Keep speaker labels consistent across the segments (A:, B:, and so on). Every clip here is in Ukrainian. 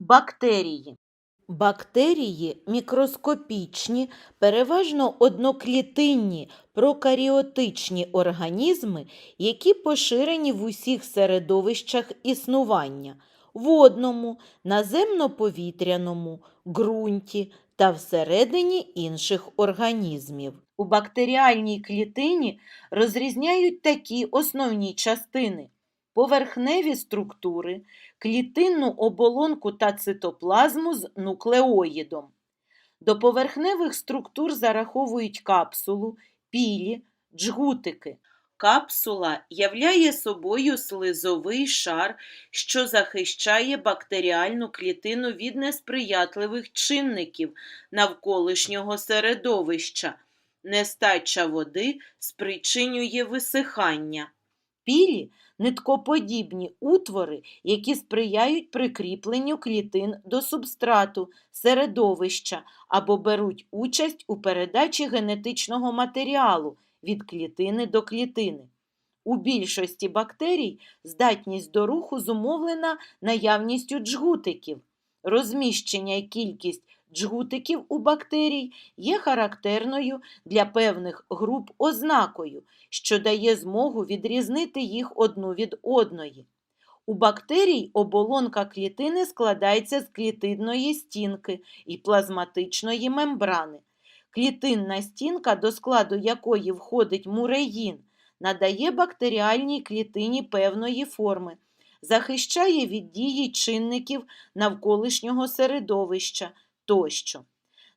A: Бактерії. Бактерії мікроскопічні, переважно одноклітинні прокаріотичні організми, які поширені в усіх середовищах існування водному, наземно-повітряному, ґрунті та всередині інших організмів. У бактеріальній клітині розрізняють такі основні частини: поверхневі структури, клітинну оболонку та цитоплазму з нуклеоїдом. До поверхневих структур зараховують капсулу, пілі, джгутики. Капсула являє собою слизовий шар, що захищає бактеріальну клітину від несприятливих чинників навколишнього середовища. Нестача води спричинює висихання. Пілі ниткоподібні утвори, які сприяють прикріпленню клітин до субстрату, середовища або беруть участь у передачі генетичного матеріалу від клітини до клітини. У більшості бактерій здатність до руху зумовлена наявністю джгутиків. Розміщення і кількість джгутиків у бактерій є характерною для певних груп ознакою, що дає змогу відрізнити їх одну від одної. У бактерій оболонка клітини складається з клітинної стінки і плазматичної мембрани. Клітинна стінка, до складу якої входить муреїн, надає бактеріальній клітині певної форми, захищає від дії чинників навколишнього середовища тощо.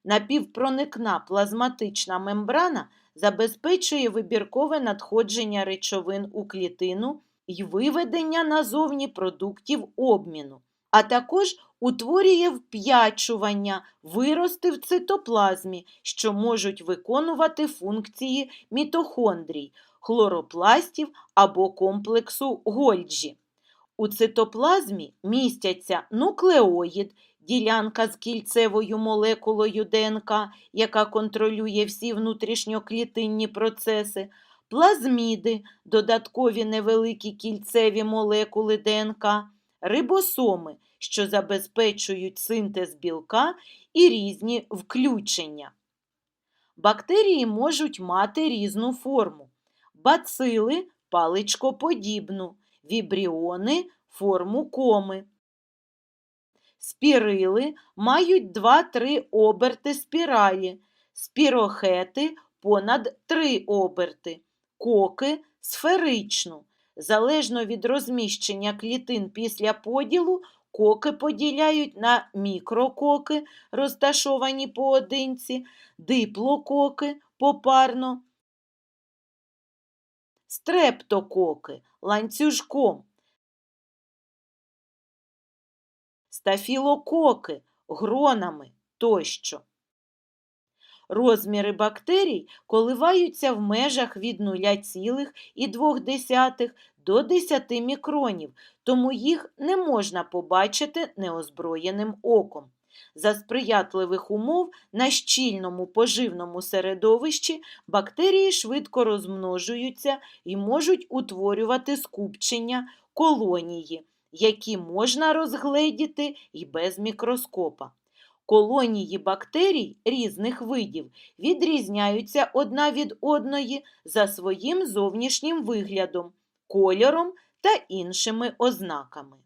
A: Напівпроникна плазматична мембрана забезпечує вибіркове надходження речовин у клітину і виведення назовні продуктів обміну, а також утворює вп'ячування, вирости в цитоплазмі, що можуть виконувати функції мітохондрій, хлоропластів або комплексу Гольджі. У цитоплазмі містяться нуклеоїд, ділянка з кільцевою молекулою ДНК, яка контролює всі внутрішньоклітинні процеси, плазміди, додаткові невеликі кільцеві молекули ДНК, рибосоми, що забезпечують синтез білка і різні включення. Бактерії можуть мати різну форму. Бацили паличкоподібну, вібріони форму коми. Спірили мають 2-3 оберти спіралі, спірохети понад 3 оберти, коки сферичну. Залежно від розміщення клітин після поділу, коки поділяють на мікрококи, розташовані поодинці, диплококи попарно, стрептококи ланцюжком, стафілококи гронами тощо. Розміри бактерій коливаються в межах від 0,2 до 10 мікронів, тому їх не можна побачити неозброєним оком. За сприятливих умов на щільному поживному середовищі бактерії швидко розмножуються і можуть утворювати скупчення колонії, які можна розгледіти і без мікроскопа. Колонії бактерій різних видів відрізняються одна від одної за своїм зовнішнім виглядом, кольором та іншими ознаками.